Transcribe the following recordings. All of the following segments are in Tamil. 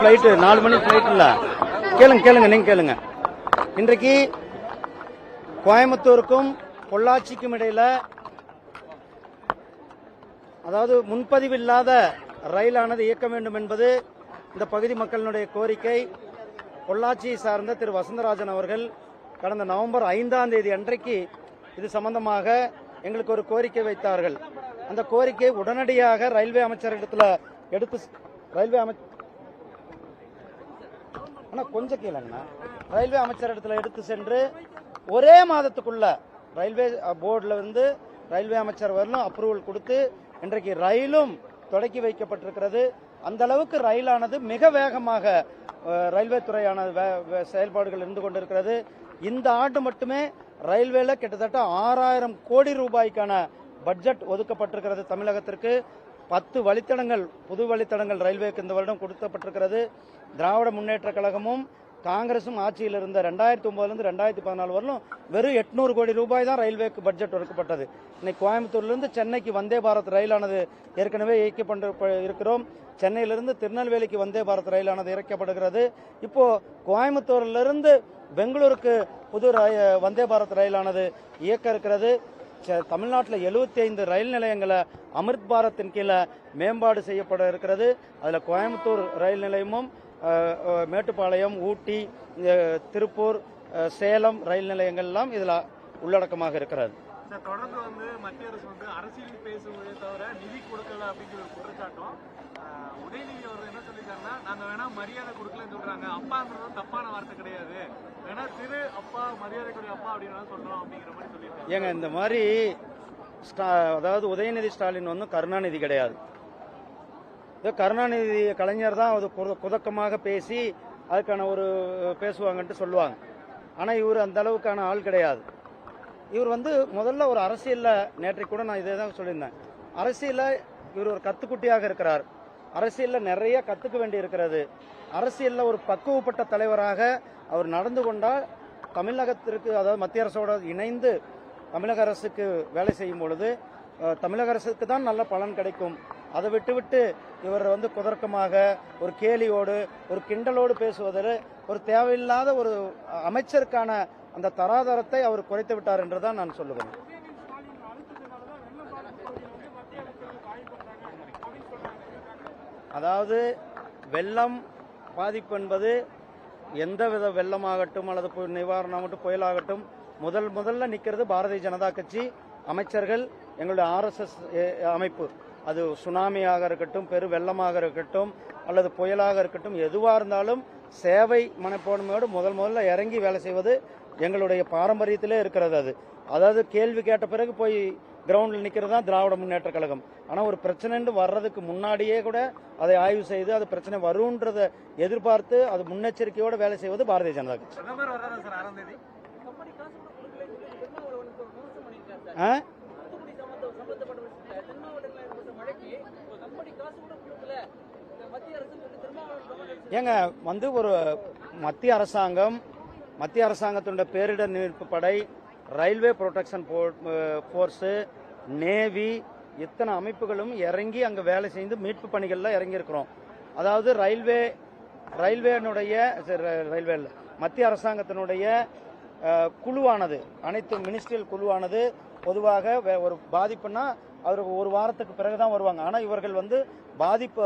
ஃப்ளைட்டு நாலு மணி ஃப்ளைட் இல்லை. கேளுங்க கேளுங்க நீங்க கேளுங்க. இன்றைக்கு கோயம்புத்தூருக்கும் பொள்ளாச்சிக்கும் இடையில அதாவது முன்பதிவு இல்லாத ரயிலானது இயக்க வேண்டும் என்பது இந்த பகுதி மக்களினுடைய கோரிக்கை. பொள்ளாச்சியை சார்ந்த திரு வசந்தராஜன் அவர்கள் கடந்த நவம்பர் ஐந்தாம் தேதி அன்றைக்கு இது சம்பந்தமாக எங்களுக்கு ஒரு கோரிக்கை வைத்தார்கள். அந்த கோரிக்கை உடனடியாக ரயில்வே அமைச்சரிடத்தில் எடுத்து ரயில்வே அமைச்சர் ஆனா கொஞ்சம் கீழங்கண்ணா. ரயில்வே அமைச்சர் இடத்துல எடுத்து சென்று ஒரே மாதத்துக்குள்ள ரயில்வே போர்டில் வந்து ரயில்வே அமைச்சர் வரலும் அப்ரூவல் கொடுத்து இன்றைக்கு ரயிலும் தொடக்கி வைக்கப்பட்டிருக்கிறது. அந்த அளவுக்கு ரயிலானது மிக வேகமாக ரயில்வே துறையான வே- செயல்பாடுகள் இருந்து கொண்டிருக்கிறது. இந்த ஆண்டு மட்டுமே ரயில்வேல கிட்டத்தட்ட ஆறாயிரம் கோடி ரூபாய்க்கான பட்ஜெட் ஒதுக்கப்பட்டிருக்கிறது தமிழகத்திற்கு. பத்து வழித்தடங்கள் புது வழித்தடங்கள் ரயில்வேக்கு இந்த வருடம் கொடுக்கப்பட்டிருக்கிறது. திராவிட முன்னேற்ற கழகமும் காங்கிரசும் ஆட்சியில் இருந்த ரெண்டாயிரத்தி ஒன்பதுலேருந்து ரெண்டாயிரத்தி பதினாலு வரலும் வெறும் எட்நூறு கோடி ரூபாய் தான் ரயில்வேக்கு பட்ஜெட் ஒதுக்கப்பட்டது. இன்னைக்கு கோயம்புத்தூர்லேருந்து சென்னைக்கு வந்தே பாரத் ரயிலானது ஏற்கனவே இயக்கப்பட்டு இருக்கிறோம். சென்னையிலிருந்து திருநெல்வேலிக்கு வந்தே பாரத் ரயிலானது இறக்கப்படுகிறது. இப்போது கோயம்புத்தூர்லேருந்து பெங்களூருக்கு புது ரய- வந்தே பாரத் ரயிலானது இயக்க இருக்கிறது. தமிழ்நாட்டில் 75 ஐந்து ரயில் நிலையங்களை அமிர்த் பாரத்தின் கீழே மேம்பாடு செய்யப்பட இருக்கிறது. அதில் கோயம்புத்தூர் ரயில் நிலையமும் மேட்டுப்பாளையம் ஊட்டி திருப்பூர் சேலம் ரயில் நிலையங்கள் எல்லாம் இதில் உள்ளடக்கமாக இருக்கிறது. தொடர்ந்து வந்து மத்திய அரசு வந்து அரசியல் பேசுவதே தவிர நிதி கொடுக்கல அப்படிங்கிற குற்றச்சாட்டம் உதயநிதி அவர் என்ன சொல்லியிருக்காருன்னா நாங்க வேணா மரியாதை கொடுக்கலன்னு சொல்றாங்க. அப்பாங்கிறது தப்பான வார்த்தை கிடையாது. ஏங்க இந்த மாதிரி ஸ்டா- அதாவது உதயநிதி ஸ்டாலின் வந்து கருணாநிதி கிடையாது. இதோ கருணாநிதி கலைஞர் தான் அது குத- குதக்கமாக பேசி அதுக்கான ஒரு பேசுவாங்கன்ட்டு சொல்லுவாங்க. ஆனால் இவர் அந்த அளவுக்கான ஆள் கிடையாது. இவர் வந்து முதல்ல ஒரு அரசியல்ல நேற்றைக்கு கூட நான் இதே தான் சொல்லியிருந்தேன். அரசியலில் இவர் ஒரு கத்துக்குட்டியாக இருக்கிறார். அரசியல்ல நிறைய கத்துக்க வேண்டி இருக்கிறது அரசியல்ல ஒரு பக்குவப்பட்ட தலைவராக அவர் நடந்து கொண்டால் தமிழகத்திற்கு அதாவது மத்திய அரசோட இணைந்து தமிழக அரசுக்கு வேலை செய்யும் பொழுது தமிழக அரசுக்கு தான் நல்ல பலன் கிடைக்கும். அதை விட்டுவிட்டு இவர் வந்து குதர்க்கமாக ஒரு கேலியோடு ஒரு கிண்டலோடு பேசுவதில் ஒரு தேவையில்லாத ஒரு அமைச்சருக்கான அந்த தராதரத்தை அவர் குறைத்து விட்டார் என்று தான் நான் சொல்லுவேன் அதாவது வெள்ளம் பாதிப்பு என்பது எந்தவித வெள்ளமாகட்டும் அல்லது பு- நிவாரணமாகட்டும் புயலாகட்டும் முதல் முதல்ல நிற்கிறது பாரதிய ஜனதா கட்சி அமைச்சர்கள் எங்களுடைய ஆர்எஸ்எஸ் அமைப்பு. அது சுனாமியாக இருக்கட்டும் பெரு வெள்ளமாக இருக்கட்டும் அல்லது புயலாக இருக்கட்டும் எதுவாக இருந்தாலும் சேவை மனப்பான்மையோடு முதல் முதல்ல இறங்கி வேலை செய்வது எங்களுடைய பாரம்பரியத்திலே இருக்கிறது அது. அதாவது கேள்வி கேட்ட பிறகு போய் கிரவுண்டில் நிற்கிறது தான் திராவிட முன்னேற்ற கழகம். ஆனால் ஒரு பிரச்சனைன்னு வர்றதுக்கு முன்னாடியே கூட அதை ஆய்வு செய்து அது பிரச்சனை வரும்ன்றதை எதிர்பார்த்து அது முன்னெச்சரிக்கையோடு வேலை செய்வது பாரதிய ஜனதா கட்சி. ஆ? ஏங்க வந்து ஒரு மத்திய அரசாங்கம் மத்திய அரசாங்கத்தினுடைய பேரிடர் மீட்பு படை ரயில்வே ப்ரொடெக்ஷன் ஃபோர்ஸு நேவி இத்தனை அமைப்புகளும் இறங்கி அங்கே வேலை செய்து மீட்பு பணிகளில் இறங்கியிருக்கிறோம். அதாவது ரயில்வே ரயில்வேனுடைய ரயில்வே இல்ல, மத்திய அரசாங்கத்தினுடைய குழுவானது அனைத்து மினிஸ்ட்ரியல் குழுவானது பொதுவாக வே- ஒரு பாதிப்புன்னா அவருக்கு ஒரு வாரத்துக்கு பிறகு தான் வருவாங்க. ஆனால் இவர்கள் வந்து பாதிப்பு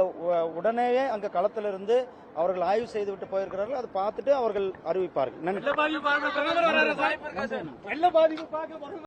உடனேயே அங்கே களத்தில் இருந்து அவர்கள் ஆய்வு செய்து விட்டு போயிருக்கிறார்கள். அதை பார்த்துட்டு அவர்கள் அறிவிப்பார்கள். நன்றி.